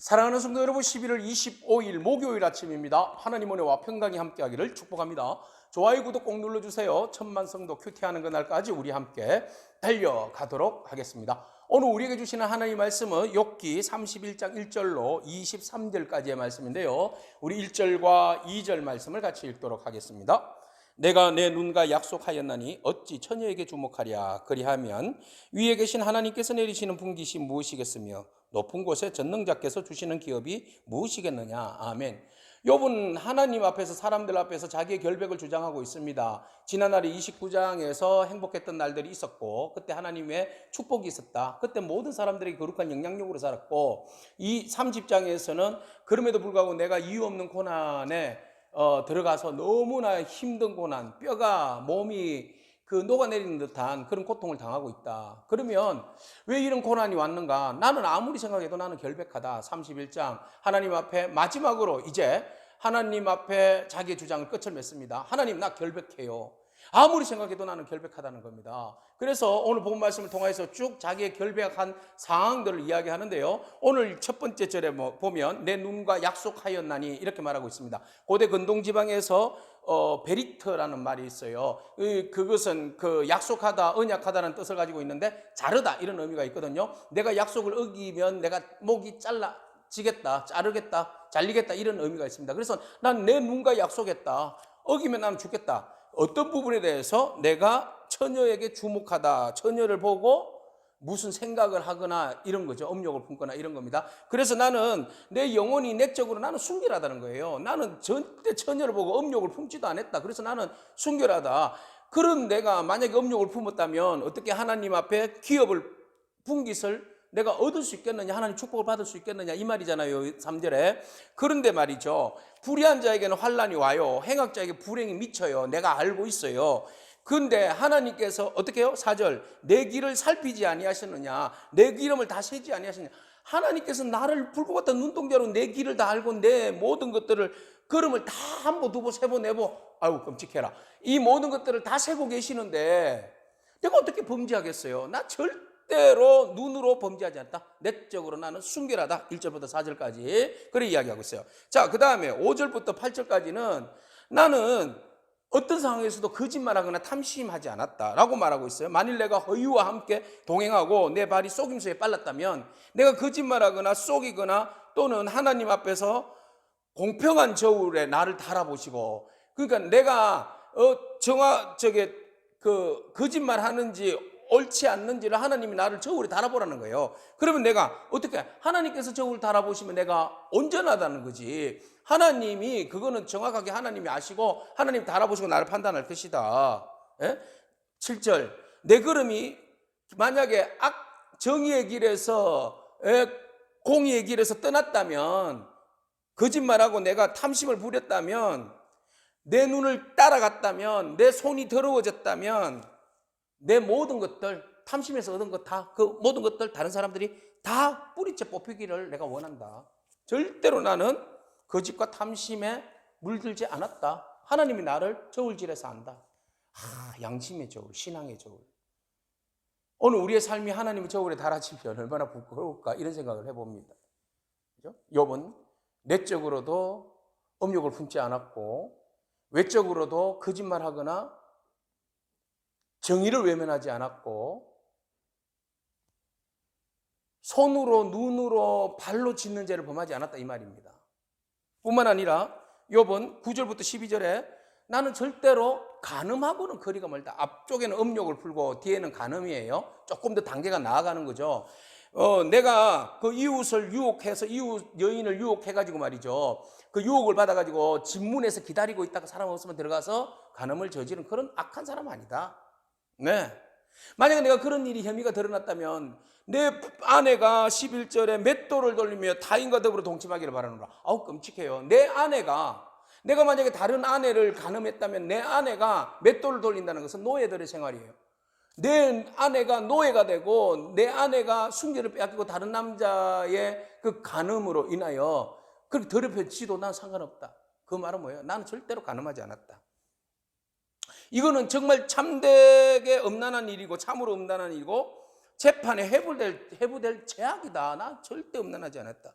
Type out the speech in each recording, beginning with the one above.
사랑하는 성도 여러분, 11월 25일 목요일 아침입니다. 하나님 은혜와 평강이 함께하기를 축복합니다. 좋아요, 구독 꼭 눌러주세요. 천만 성도 큐티하는 그날까지 우리 함께 달려가도록 하겠습니다. 오늘 우리에게 주시는 하나님 말씀은 욥기 31장 1절로 23절까지의 말씀인데요. 우리 1절과 2절 말씀을 같이 읽도록 하겠습니다. 내가 내 눈과 약속하였나니 어찌 처녀에게 주목하랴? 그리하면 위에 계신 하나님께서 내리시는 분깃이 무엇이겠으며 높은 곳에 전능자께서 주시는 기업이 무엇이겠느냐? 아멘. 욥은 하나님 앞에서 사람들 앞에서 자기의 결백을 주장하고 있습니다. 지난날에 29장에서 행복했던 날들이 있었고 그때 하나님의 축복이 있었다. 그때 모든 사람들이 거룩한 영향력으로 살았고 이 30장에서는 그럼에도 불구하고 내가 이유 없는 고난에 어, 들어가서 너무나 힘든 고난, 뼈가 몸이 그 녹아내리는 듯한 그런 고통을 당하고 있다. 그러면 왜 이런 고난이 왔는가? 나는 아무리 생각해도 나는 결백하다. 31장 하나님 앞에 마지막으로 이제 하나님 앞에 자기의 주장을 끝을 맺습니다. 하나님 나 결백해요. 아무리 생각해도 나는 결백하다는 겁니다. 그래서 오늘 본 말씀을 통해서 쭉 자기의 결백한 상황들을 이야기하는데요. 오늘 첫 번째 절에 뭐 보면 내 눈과 약속하였나니 이렇게 말하고 있습니다. 고대 근동 지방에서 어, 베리트라는 말이 있어요. 이, 그것은 그 약속하다, 언약하다는 뜻을 가지고 있는데 자르다 이런 의미가 있거든요. 내가 약속을 어기면 내가 목이 잘라 지겠다, 자르겠다, 잘리겠다 이런 의미가 있습니다. 그래서 난 내 눈과 약속했다. 어기면 나는 죽겠다. 어떤 부분에 대해서 내가 처녀에게 주목하다, 처녀를 보고 무슨 생각을 하거나 이런 거죠. 업력을 품거나 이런 겁니다. 그래서 나는 내 영혼이 내적으로 나는 순결하다는 거예요. 나는 절대 처녀를 보고 업력을 품지도 않았다. 그래서 나는 순결하다. 그런 내가 만약에 업력을 품었다면 어떻게 하나님 앞에 기업을 분깃을 내가 얻을 수 있겠느냐 하나님 축복을 받을 수 있겠느냐 이 말이잖아요 3절에 그런데 말이죠 불의한 자에게는 환란이 와요 행악자에게 불행이 미쳐요 내가 알고 있어요 근데 하나님께서 어떻게 해요? 4절 내 길을 살피지 아니하셨느냐 내 기름을 다 세지 아니하셨느냐 하나님께서 나를 불고 같은 눈동자로 내 길을 다 알고 내 모든 것들을 걸음을 다 한 번, 두 번, 세 번, 네 번, 아유, 끔찍해라. 이 모든 것들을 다 세고 계시는데, 내가 어떻게 범죄하겠어요? 나 절대 로 눈으로 범죄하지 않다. 내적으로 나는 순결하다. 1절부터 4절까지. 그래 이야기하고 있어요. 자, 그 다음에 5절부터 8절까지는 나는 어떤 상황에서도 거짓말하거나 탐심하지 않았다라고 말하고 있어요. 만일 내가 허유와 함께 동행하고 내 발이 속임수에 빨랐다면 내가 거짓말하거나 속이거나 또는 하나님 앞에서 공평한 저울에 나를 달아보시고 그러니까 내가 어 정화 저게 그 거짓말 하는지 옳지 않는지를 하나님이 나를 저울에 달아보라는 거예요. 그러면 내가 어떻게 하나님께서 저울 달아보시면 내가 온전하다는 거지. 하나님이 그거는 정확하게 하나님이 아시고 하나님 달아보시고 나를 판단할 것이다. 예? 7절 내 걸음이 만약에 악 정의의 길에서 예, 공의의 길에서 떠났다면 거짓말하고 내가 탐심을 부렸다면 내 눈을 따라갔다면 내 손이 더러워졌다면 내 모든 것들 탐심에서 얻은 것 다 그 모든 것들 다른 사람들이 다 뿌리째 뽑히기를 내가 원한다. 절대로 나는 거짓과 탐심에 물들지 않았다. 하나님이 나를 저울질해서 안다. 아, 양심의 저울, 신앙의 저울. 오늘 우리의 삶이 하나님의 저울에 달아지면 얼마나 부끄러울까 이런 생각을 해봅니다. 그죠? 욥은 내적으로도 음욕을 품지 않았고 외적으로도 거짓말하거나 정의를 외면하지 않았고 손으로 눈으로 발로 짓는 죄를 범하지 않았다 이 말입니다. 뿐만 아니라 욥은 9절부터 12절에 나는 절대로 간음하고는 거리가 멀다. 앞쪽에는 음욕을 풀고 뒤에는 간음이에요. 조금 더 단계가 나아가는 거죠. 어, 내가 그 이웃을 유혹해서 이웃 여인을 유혹해가지고 말이죠. 그 유혹을 받아가지고 집문에서 기다리고 있다가 사람 없으면 들어가서 간음을 저지른 그런 악한 사람 아니다. 네. 만약에 내가 그런 일이 혐의가 드러났다면 내 아내가 11절에 맷돌을 돌리며 타인과 더불어 동침하기를 바라노라. 아우 끔찍해요. 내 아내가 내가 만약에 다른 아내를 간음했다면 내 아내가 맷돌을 돌린다는 것은 노예들의 생활이에요. 내 아내가 노예가 되고 내 아내가 순결을 빼앗기고 다른 남자의 그 간음으로 인하여 그렇게 더럽혀지도 난 상관없다. 그 말은 뭐예요? 나는 절대로 간음하지 않았다. 이거는 정말 참되게 엄난한 일이고 참으로 엄난한 일이고 재판에 해부될, 해부될 죄악이다. 난 절대 엄난하지 않았다.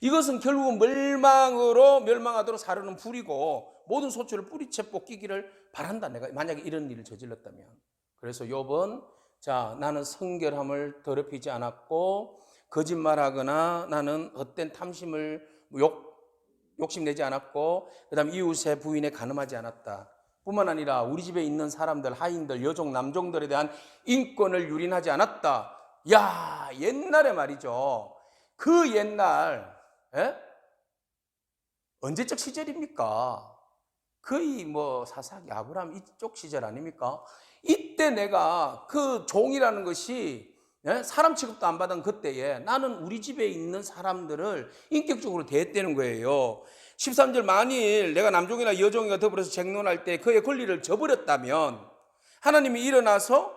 이것은 결국은 멸망으로 멸망하도록 사르는 불이고 모든 소출을 뿌리채 뽑기기를 바란다. 내가 만약에 이런 일을 저질렀다면. 그래서 욥은 자 나는 성결함을 더럽히지 않았고 거짓말하거나 나는 헛된 탐심을 욕 욕심내지 않았고 그다음 이웃의 부인에 간음하지 않았다. 뿐만 아니라 우리 집에 있는 사람들 하인들 여종 남종들에 대한 인권을 유린하지 않았다. 야 옛날에 말이죠. 그 옛날 예? 언제적 시절입니까? 거의 뭐 사사기 아브라함 이쪽 시절 아닙니까? 이때 내가 그 종이라는 것이 예? 사람 취급도 안 받은 그때에 나는 우리 집에 있는 사람들을 인격적으로 대했다는 거예요. 13절 만일 내가 남종이나 여종이가 더불어서 쟁론할 때 그의 권리를 저버렸다면 하나님이 일어나서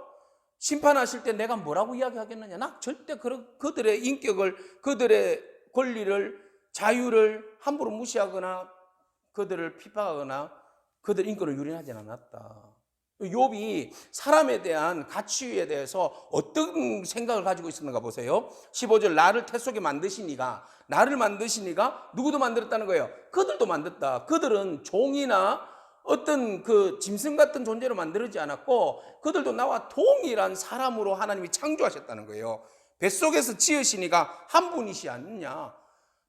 심판하실 때 내가 뭐라고 이야기하겠느냐? 나 절대 그, 그들의 인격을, 그들의 권리를, 자유를 함부로 무시하거나 그들을 핍박하거나 그들 인권을 유린하지 않았다. 욥이 사람에 대한 가치에 대해서 어떤 생각을 가지고 있었는가 보세요. 15절 나를 태 속에 만드시니가 나를 만드시니가 누구도 만들었다는 거예요. 그들도 만들었다. 그들은 종이나 어떤 그 짐승 같은 존재로 만들지 않았고 그들도 나와 동일한 사람으로 하나님이 창조하셨다는 거예요. 뱃속에서 지으시니가 한 분이시 않느냐.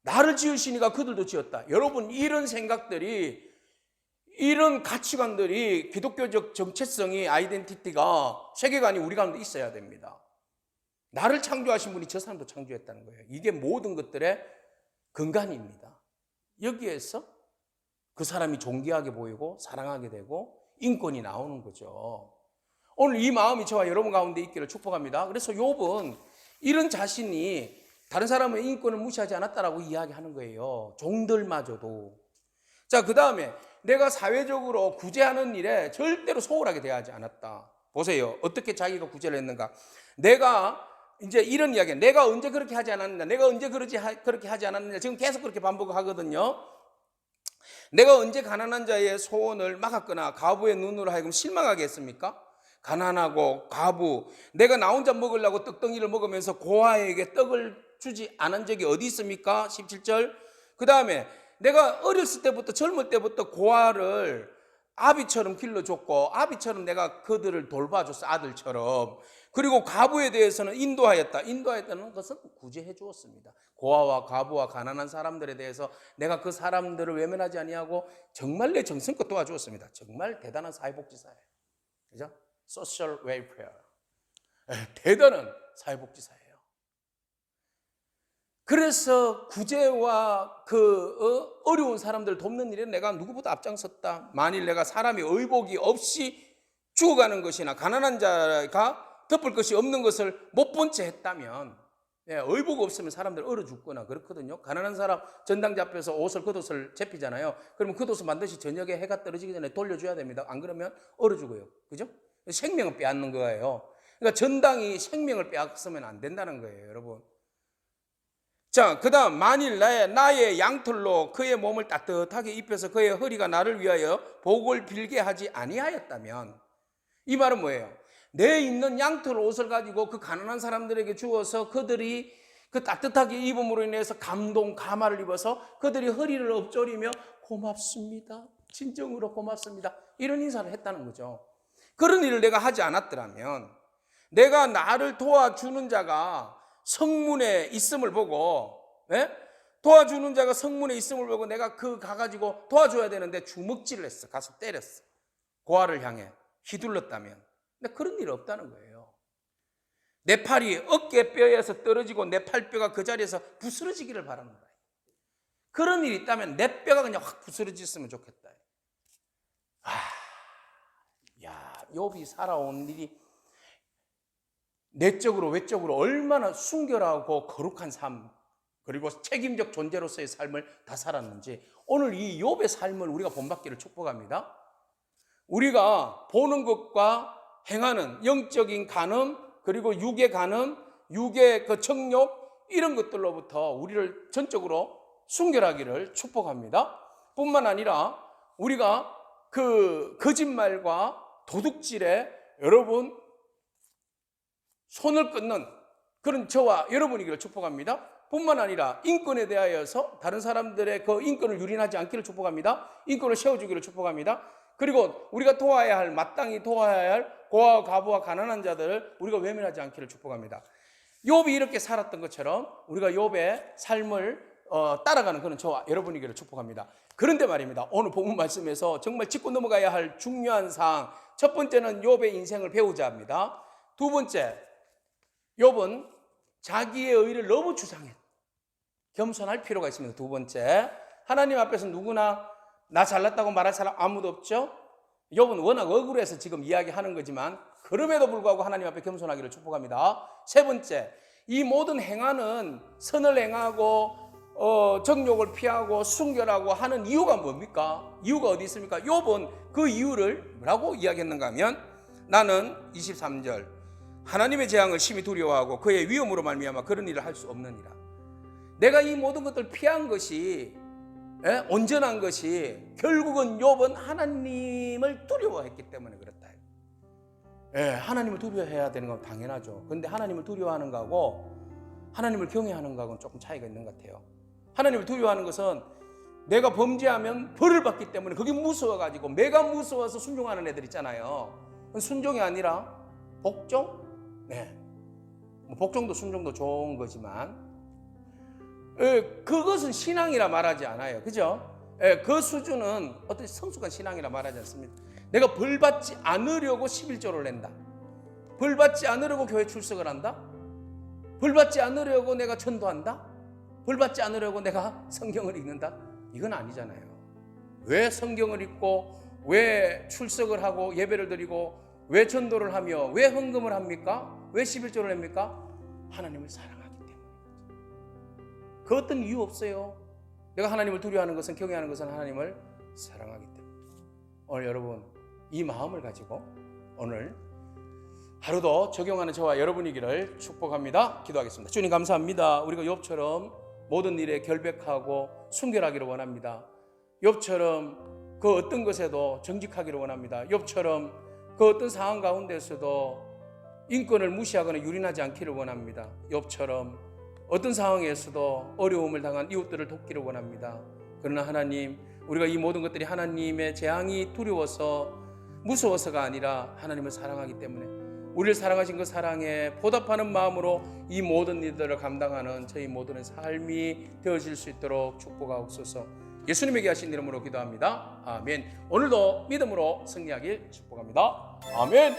나를 지으시니가 그들도 지었다. 여러분 이런 생각들이 이런 가치관들이 기독교적 정체성이 아이덴티티가 세계관이 우리 가운데 있어야 됩니다. 나를 창조하신 분이 저 사람도 창조했다는 거예요. 이게 모든 것들의 근간입니다. 여기에서 그 사람이 존귀하게 보이고 사랑하게 되고 인권이 나오는 거죠. 오늘 이 마음이 저와 여러분 가운데 있기를 축복합니다. 그래서 욥은 이런 자신이 다른 사람의 인권을 무시하지 않았다라고 이야기하는 거예요. 종들마저도. 자, 그 다음에 내가 사회적으로 구제하는 일에 절대로 소홀하게 대하지 않았다. 보세요. 어떻게 자기가 구제를 했는가. 내가 이제 이런 이야기, 내가 언제 그렇게 하지 않았느냐, 내가 언제 그러지, 그렇게 하지 않았느냐, 지금 계속 그렇게 반복하거든요. 내가 언제 가난한 자의 소원을 막았거나 가부의 눈으로 하여금 실망하게 했습니까? 가난하고 가부, 내가 나 혼자 먹으려고 떡덩이를 먹으면서 고아에게 떡을 주지 않은 적이 어디 있습니까? 17절. 그 다음에 내가 어렸을 때부터 젊을 때부터 고아를 아비처럼 길러줬고 아비처럼 내가 그들을 돌봐줬어 아들처럼. 그리고 가부에 대해서는 인도하였다. 인도하였다는 것은 구제해 주었습니다. 고아와 가부와 가난한 사람들에 대해서 내가 그 사람들을 외면하지 아니하고 정말 내 정성껏 도와주었습니다. 정말 대단한 사회복지사예요. 그죠? 소셜 웰페어 대단한 사회복지사예요 그래서 구제와 그 어, 어려운 사람들 돕는 일에 내가 누구보다 앞장섰다. 만일 내가 사람이 의복이 없이 죽어가는 것이나 가난한 자가 덮을 것이 없는 것을 못 본 채 했다면 예, 의복 없으면 사람들 얼어 죽거나 그렇거든요. 가난한 사람 전당 잡혀서 옷을 겉옷을 잡히잖아요. 그러면 겉옷을 반드시 저녁에 해가 떨어지기 전에 돌려줘야 됩니다. 안 그러면 얼어 죽어요. 그죠? 생명을 빼앗는 거예요. 그러니까 전당이 생명을 빼앗으면 안 된다는 거예요, 여러분. 자, 그 다음, 만일 나의, 나의 양털로 그의 몸을 따뜻하게 입혀서 그의 허리가 나를 위하여 복을 빌게 하지 아니하였다면, 이 말은 뭐예요? 내 있는 양털 옷을 가지고 그 가난한 사람들에게 주어서 그들이 그 따뜻하게 입음으로 인해서 감동, 감화를 입어서 그들이 허리를 엎조리며 고맙습니다. 진정으로 고맙습니다. 이런 인사를 했다는 거죠. 그런 일을 내가 하지 않았더라면, 내가 나를 도와주는 자가 성문에 있음을 보고 예? 도와주는 자가 성문에 있음을 보고 내가 그 가가지고 도와줘야 되는데 주먹질을 했어. 가서 때렸어. 고아를 향해 휘둘렀다면. 근데 그런 일이 없다는 거예요. 내 팔이 어깨 뼈에서 떨어지고 내 팔뼈가 그 자리에서 부스러지기를 바라는 거예요. 그런 일이 있다면 내 뼈가 그냥 확 부스러졌으면 좋겠다. 아, 야, 욥이 살아온 일이 내적으로 외적으로 얼마나 순결하고 거룩한 삶 그리고 책임적 존재로서의 삶을 다 살았는지 오늘 이 욥의 삶을 우리가 본받기를 축복합니다. 우리가 보는 것과 행하는 영적인 간음 그리고 육의 간음, 육의 그 정욕 이런 것들로부터 우리를 전적으로 순결하기를 축복합니다. 뿐만 아니라 우리가 그 거짓말과 도둑질에 여러분 손을 끊는 그런 저와 여러분이기를 축복합니다. 뿐만 아니라 인권에 대하여서 다른 사람들의 그 인권을 유린하지 않기를 축복합니다. 인권을 세워주기를 축복합니다. 그리고 우리가 도와야 할 마땅히 도와야 할 고아와 가부와 가난한 자들을 우리가 외면하지 않기를 축복합니다. 욥이 이렇게 살았던 것처럼 우리가 욥의 삶을 어, 따라가는 그런 저와 여러분이기를 축복합니다. 그런데 말입니다. 오늘 본문 말씀에서 정말 짚고 넘어가야 할 중요한 사항. 첫 번째는 욥의 인생을 배우자 합니다. 두 번째, 욥은 자기의 의를 너무 주장해. 겸손할 필요가 있습니다. 두 번째, 하나님 앞에서 누구나 나 잘났다고 말할 사람 아무도 없죠? 욥은 워낙 억울해서 지금 이야기하는 거지만 그럼에도 불구하고 하나님 앞에 겸손하기를 축복합니다. 세 번째, 이 모든 행하는 선을 행하고 어, 정욕을 피하고 순결하고 하는 이유가 뭡니까? 이유가 어디 있습니까? 욥은 그 이유를 뭐라고 이야기했는가 하면 나는 23절 하나님의 재앙을 심히 두려워하고 그의 위험으로 말미암아 그런 일을 할 수 없느니라. 내가 이 모든 것들 피한 것이 예? 온전한 것이 결국은 욥은 하나님을 두려워했기 때문에 그렇다. 예, 하나님을 두려워해야 되는 건 당연하죠. 근데 하나님을 두려워하는 거하고 하나님을 경외하는 거하고는 조금 차이가 있는 것 같아요. 하나님을 두려워하는 것은 내가 범죄하면 벌을 받기 때문에 그게 무서워가지고 내가 무서워서 순종하는 애들 있잖아요. 순종이 아니라 복종? 네. 뭐 복종도 순종도 좋은 거지만 예, 그것은 신앙이라 말하지 않아요. 그죠? 예, 그 수준은 어떤 성숙한 신앙이라 말하지 않습니다. 내가 벌 받지 않으려고 11조를 낸다. 벌 받지 않으려고 교회 출석을 한다. 벌 받지 않으려고 내가 전도한다. 벌 받지 않으려고 내가 성경을 읽는다. 이건 아니잖아요. 왜 성경을 읽고 왜 출석을 하고 예배를 드리고 왜 전도를 하며 왜 헌금을 합니까? 왜 11조를 냅니까? 하나님을 사랑하기 때문에. 그 어떤 이유 없어요. 내가 하나님을 두려워하는 것은 경외하는 것은 하나님을 사랑하기 때문에. 오늘 여러분 이 마음을 가지고 오늘 하루도 적용하는 저와 여러분이기를 축복합니다. 기도하겠습니다. 주님 감사합니다. 우리가 욥처럼 모든 일에 결백하고 순결하기를 원합니다. 욥처럼 그 어떤 것에도 정직하기를 원합니다. 욥처럼 그 어떤 상황 가운데서도 인권을 무시하거나 유린하지 않기를 원합니다. 욥처럼 어떤 상황에서도 어려움을 당한 이웃들을 돕기를 원합니다. 그러나 하나님, 우리가 이 모든 것들이 하나님의 재앙이 두려워서 무서워서가 아니라 하나님을 사랑하기 때문에 우리를 사랑하신 그 사랑에 보답하는 마음으로 이 모든 일들을 감당하는 저희 모두의 삶이 되어질 수 있도록 축복하옵소서. 예수님에게 하신 이름으로 기도합니다. 아멘. 오늘도 믿음으로 승리하길 축복합니다. 아멘.